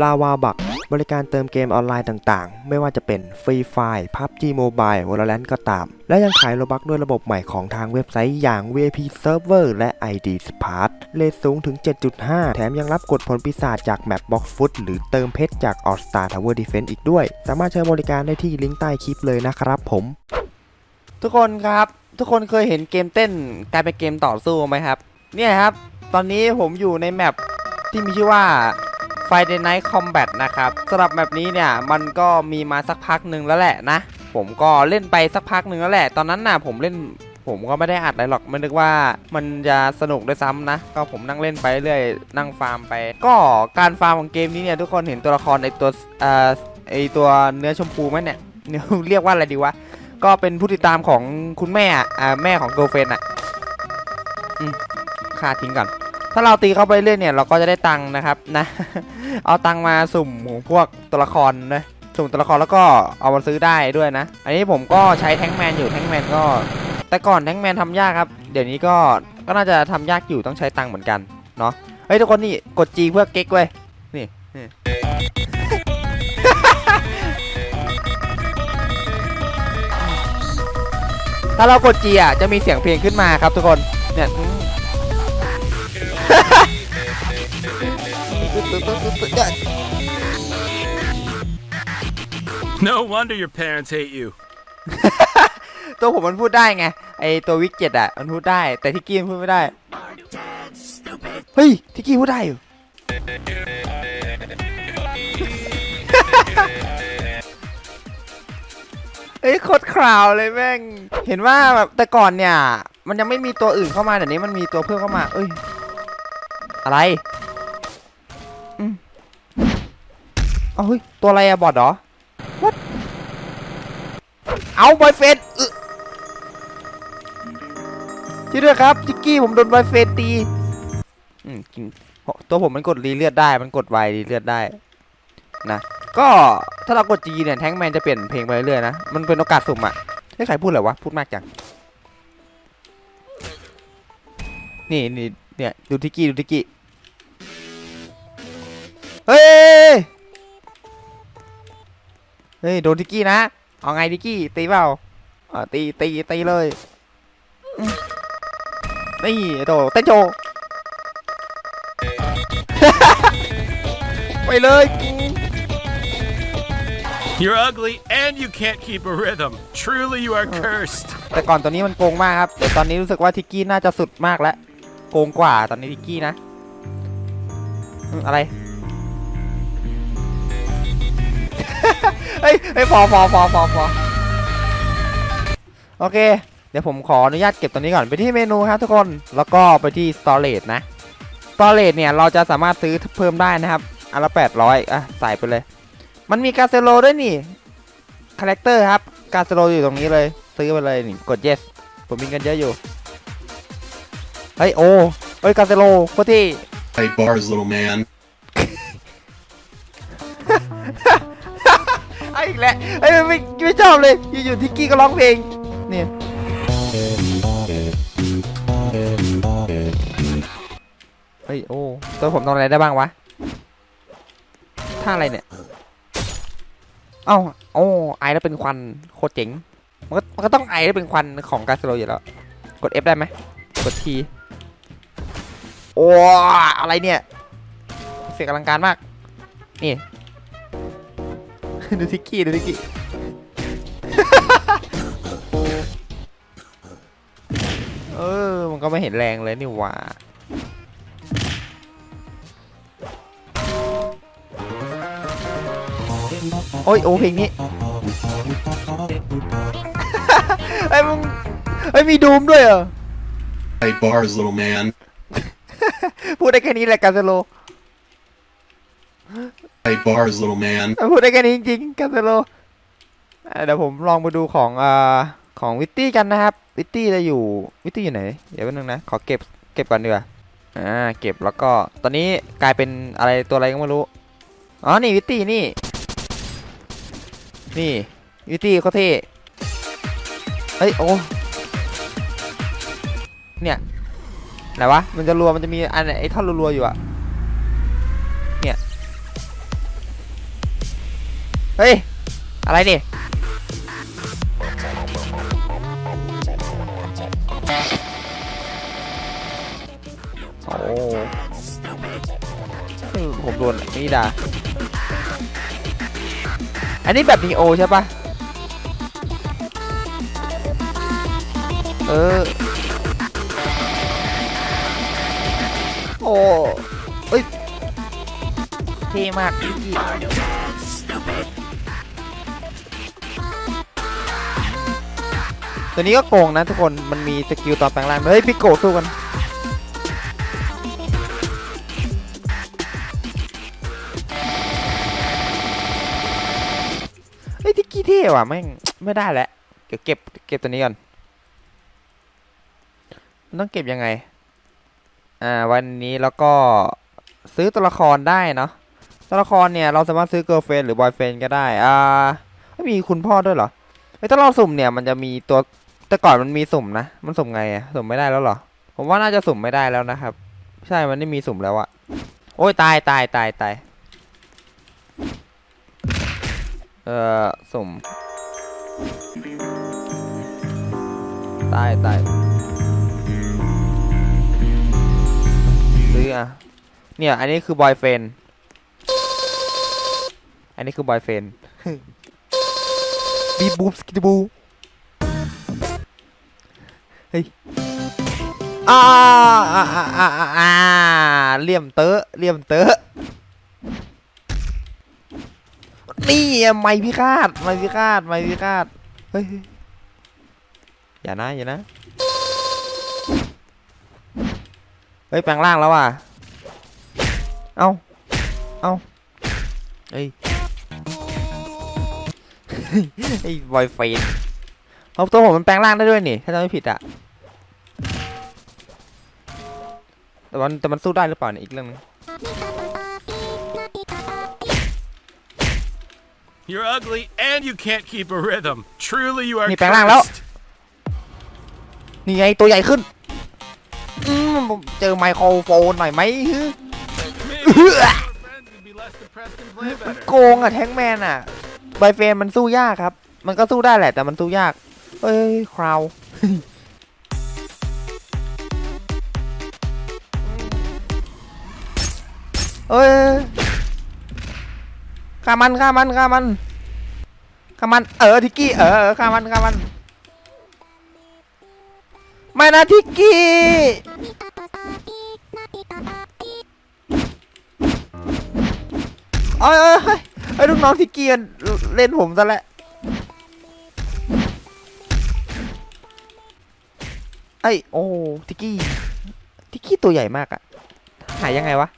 ลาวาบักบริการเติมเกมออนไลน์ต่างๆ ไม่ว่าจะเป็นฟรีไฟ PUBG Mobile Valorant ก็ตาม และยังขายโลบักด้วยระบบใหม่ของทางเว็บไซต์อย่าง VIP Server และ ID Smart เลทสูงถึง 7.5 แถมยังรับกดผลปีศาจจากแมป Box Foot หรือเติมเพชรจาก All Star Tower Defense อีกด้วย สามารถใช้บริการได้ที่ลิงก์ใต้คลิปเลยนะครับผม ทุกคนครับ ทุกคนเคยเห็นเกมเต้นกลายเป็นเกมต่อสู้ไหมครับ เนี่ยครับ ตอนนี้ผมอยู่ในแมปที่มีชื่อว่า Friday Night Combat นะครับสำหรับแมปนี้เนี่ยมันก็มีมาสักพักหนึ่งแล้วแหละนะ ผมก็เล่นไปสักพักหนึ่งแล้วแหละ ตอนนั้นน่ะผมเล่นผมก็ไม่ได้อัดอะไรหรอกไม่นึกว่ามันจะสนุกด้วยซ้ำนะ ก็ผมนั่งเล่นไปเรื่อยนั่งฟาร์มไป ก็การฟาร์มของเกมนี้เนี่ยทุกคนเห็นตัวละครไอตัวเอ่อไอตัวเนื้อชมพูไหมเนี่ยเรียกว่าอะไรดีวะก็เป็นผู้ติดตามของคุณแม่อ่าแม่ของโกเฟนอะอืมค่าทิ้งก่อน ถ้าเราตีเข้าไปเรื่อยเนี่ยเราก็จะได้ตังค์นะครับนะ เอาตังค์มาสุ่มพวกตัวละครนะสุ่มตัวละครแล้วก็เอามาซื้อได้ด้วยนะ อันนี้ผมก็ใช้แท้งแมนอยู่แท้งแมนก็ แต่ก่อนแท้งแมนทำยากครับ เดี๋ยวนี้ก็ก็น่าจะทำยากอยู่ต้องใช้ตังค์เหมือนกันเนาะเฮ้ยทุกคนนี่กด G เพื่อเก๊กเว้ยนี่นี่ถ้าเรากด G อะจะมีเสียงเพลงขึ้นมาครับทุกคนเนี่ย No wonder your parents hate you. ตัวผมมันพูดได้ไง ไอตัววิกเจ็ตอะ มันพูดได้ แต่ทิกกี้มันพูดไม่ได้ เฮ้ย ทิกกี้พูดได้อยู่ เอ้ยโคตรคราวเลยแม่ง เห็นว่าแบบแต่ก่อนเนี่ย มันยังไม่มีตัวอื่นเข้ามาเดี๋ยวนี้มันมีตัวเพิ่มเข้ามา เอ้ย อะไร อืมเอาเฮ้ยตัวอะไรอะบอดเหรอ What เอาบอยเฟนอึช่วยด้วยครับจิกกี้ผมโดนบอยเฟนตีอืมกินตัวผมมันกดรีเลือดได้ มันกดไวรีเลือดได้ นะ ก็ถ้าเรากดจีเนี่ยแทงแมนจะเปลี่ยนเพลงไปเรื่อยๆนะ มันเป็นโอกาสสุ่มอะให้ใครพูดเหรอวะ พูดมากจัง นี่นี่เนี่ยดูทิกกี้ดูทิกกี้ เฮ้ย เฮ้ย โดนทิกกี้นะ เอาไงทิกกี้ ตีเปล่าอ่าตี ตี ตีเลยอืมนี่โตเต้นโชว์ ไปเลยกู You're ugly and you can't keep a rhythm. Truly, you are cursed. แต่ก่อนตัวนี้มันโกงมากครับ แต่ตอนนี้รู้สึกว่าทิกกี้น่าจะสุดมากแล้ว โกงกว่าตอนนี้ทิกกี้นะอืมอะไร เฮ้ยเฮ้ยพอพอพอพอพอโอเค เดี๋ยวผมขออนุญาตเก็บตัวนี้ก่อนไปที่เมนูครับทุกคนแล้วก็ไปที่ storage นะ storage เนี่ยเราจะสามารถซื้อเพิ่มได้นะครับอันละ800อะใส่ไปเลย มันมีกาเซโลด้วยนี่คาแรคเตอร์ครับกาเซโลอยู่ตรงนี้เลย ซื้อไปเลยนี่กด yes ผมมีเงินเยอะอยู่เฮ้ยโอ้เฮ้ยกาเซโลโคตรที่ Hey, bars, little man. อีกแล้วไอ้ยไม่ไม่ชอบเลย อยู่ๆทิกกี้ก็ร้องเพลงเนี่ยเฮ้ยโอ้ตัวผมทำอะไรได้บ้างวะท่าอะไรเนี่ยเอ้าโอ้ไอแล้วเป็นควันโคตรเจ๋งมันก็มันก็ต้องไอแล้วเป็นควันของกาสโลอยู่แล้ว กด F ได้ไหมกด T โอ้อะไรเนี่ยเสียงอลังการมาก นี่ ดูทิกกี้ดูทิกกี้เออ มันก็ไม่เห็นแรงเลยนี่หว่าโอ้ยโอ้เพลงนี้ไอ้ยมึงไอ้ยมีดูมด้วยเหรอ Hey, bars, little man. พูดได้แค่นี้แหละกาเซโล Hey, bars, little man. พูดได้แค่นี้จริงๆกาเซโลอะเดี๋ยวผมลองมาดูของอ่าของวิตตี้กันนะครับ วิตตี้จะอยู่วิตตี้อยู่ไหน เดี๋ยวแป๊บนึงนะ ขอเก็บเก็บก่อนดีกว่าอ่าเก็บแล้วก็ตอนนี้กลายเป็นอะไรตัวอะไรก็ไม่รู้ อ๋อ นี่วิตตี้นี่ นี่วิตตี้เขาเท่เฮ้ยโอ้เนี่ยไหนวะมันจะรัวมันจะมีอันไอ้ท่อนรัวๆอยู่อะ ฮ้ย อะไรดิโอ้เฮ้ผมโดนนี่ด่าอันนี้แบบนีโอใช่ปะเออ โอ้เอ้ย เท่มากพี่ ตัวนี้ก็โกงนะทุกคน มันมีสกิลต่อแปลงร่างเฮ้ยพี่โกสู้กัน เฮ้ยทิกกี้เท่ว่ะแม่งไม่ได้แล้วเดี๋ยวเก็บเก็บตัวนี้ก่อน มันต้องเก็บยังไง อ่าวันนี้แล้วก็ซื้อตัวละครได้เนาะ ตัวละครเนี่ยเราสามารถซื้อ girlfriend หรือ boyfriend ก็ได้ อ่าไม่มีคุณพ่อด้วยเหรอไอ้ยถ้าเราสุ่มเนี่ยมันจะมีตัว แต่ก่อนมันมีสุ่มนะ มันสุ่มไงอะสุ่มไม่ได้แล้วเหรอ ผมว่าน่าจะสุ่มไม่ได้แล้วนะครับ ใช่ มันไม่มีสุ่มแล้วอะโอ้ยตายตายตายตาย เอ่อ สุ่ม ตายตายซื้ออะเนี่ย อันนี้คือบอยเฟน อันนี้คือบอยเฟนบีบูบสกิบู เฮ้ยอ่าอ่าอ่าอ่าาาเลี่ยมเตอะเลี่ยมเตอะนี่ไม่พิฆาตไม่พิฆาตไม่พิฆาตเฮ้ยอย่านะอย่านะเฮ้ยแปลงร่างแล้วว่ะเอาเอาเฮ้ยไอ้บอยเฟน เอาตัวผมมันแปลงร่างได้ด้วยนี่ ถ้าจำไม่ผิดอะแต่มันแต่มันสู้ได้หรือเปล่าเนี่ยอีกเรื่องนึง You're ugly and you can't keep a rhythm. Truly, you are นี่แปลงร่างแล้ว cursed. นี่ไงตัวใหญ่ขึ้นอืมผมเจอไมโครโฟนหน่อยไหมฮึ Maybe if you were friends, you'd be less depressed and play better. โกงอะแทงแมนอะไบเฟนมันสู้ยากครับ มันก็สู้ได้แหละแต่มันสู้ยาก เอ้ยคราวเอ้ยฆ่ามันฆ่ามันฆ่ามันฆ่ามัน เออทิกกี้เออฆ่ามันฆ่ามันไม่นะทิกกี้เอ้ยเอ้ยเอ้ยไอ้ลูกน้องทิกกี้มันเล่นผมซะแล้ว ไอ้ยโอ้ทิกกี้ทิกกี้ตัวใหญ่มากอะหายยังไงวะ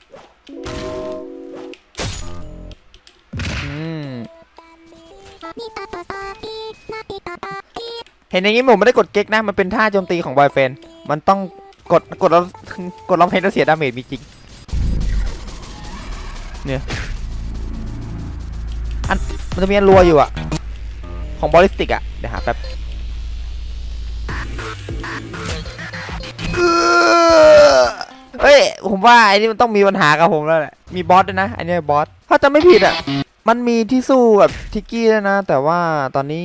เห็นอย่างงี้ผมไม่ได้กดเก๊กนะ มันเป็นท่าโจมตีของบอยเฟนมันต้องกดกดแล้วกดลองเพลงแล้วเสียดาเมจมีจริง เนี่ยอันมันจะมีอันรัวอยู่อะของบอลิสติกอะเดี๋ยวหาแป๊บ เฮ้ย ผมว่าไอ้นี่มันต้องมีปัญหากับผมแล้วแหละ มีบอสด้วยนะอันนี้บอส ถ้าจะไม่ผิดอะ มันมีที่สู้แบบทิกกี้ด้วยนะ แต่ว่าตอนนี้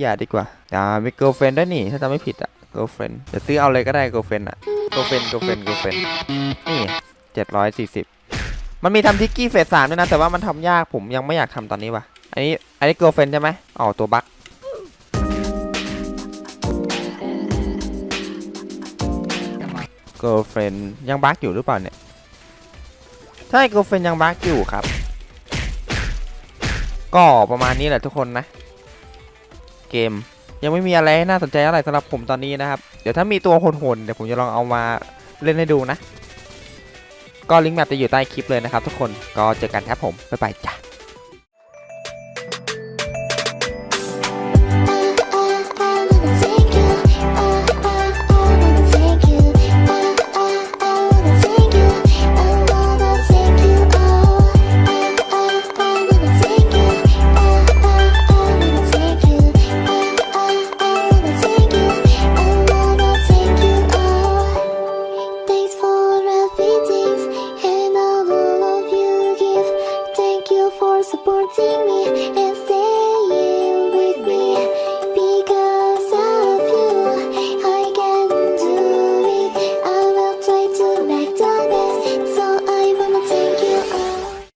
อย่าดีกว่า อ่า มีเกิร์ลเฟนด้วยนี่ ถ้าจะไม่ผิดอะ เกิร์ลเฟนเดี๋ยวซื้อเอาเลยก็ได้เกิร์ลเฟนอะ เกิร์ลเฟนเกิร์ลเฟนเกิร์ลเฟนนี่เจ็ดร้อยสี่สิบมันมีทำทิกกี้เฟสสามด้วยนะ แต่ว่ามันทำยาก ผมยังไม่อยากทำตอนนี้ว่ะ อันนี้ อันนี้เกิร์ลเฟนใช่ไหมอ๋อตัวบั๊ก เกิร์ลเฟนยังบั๊กอยู่หรือเปล่าเนี่ย ใช่เกิร์ลเฟนยังบั๊กอยู่ครับ ก็ประมาณนี้แหละทุกคนนะ เกมยังไม่มีอะไรน่าสนใจอะไรสำหรับผมตอนนี้นะครับ เดี๋ยวถ้ามีตัวโหดๆเดี๋ยวผมจะลองเอามาเล่นให้ดูนะ ก็ลิงก์แมปจะอยู่ใต้คลิปเลยนะครับทุกคนก็เจอกันครับผม บ๊ายบายจ้ะ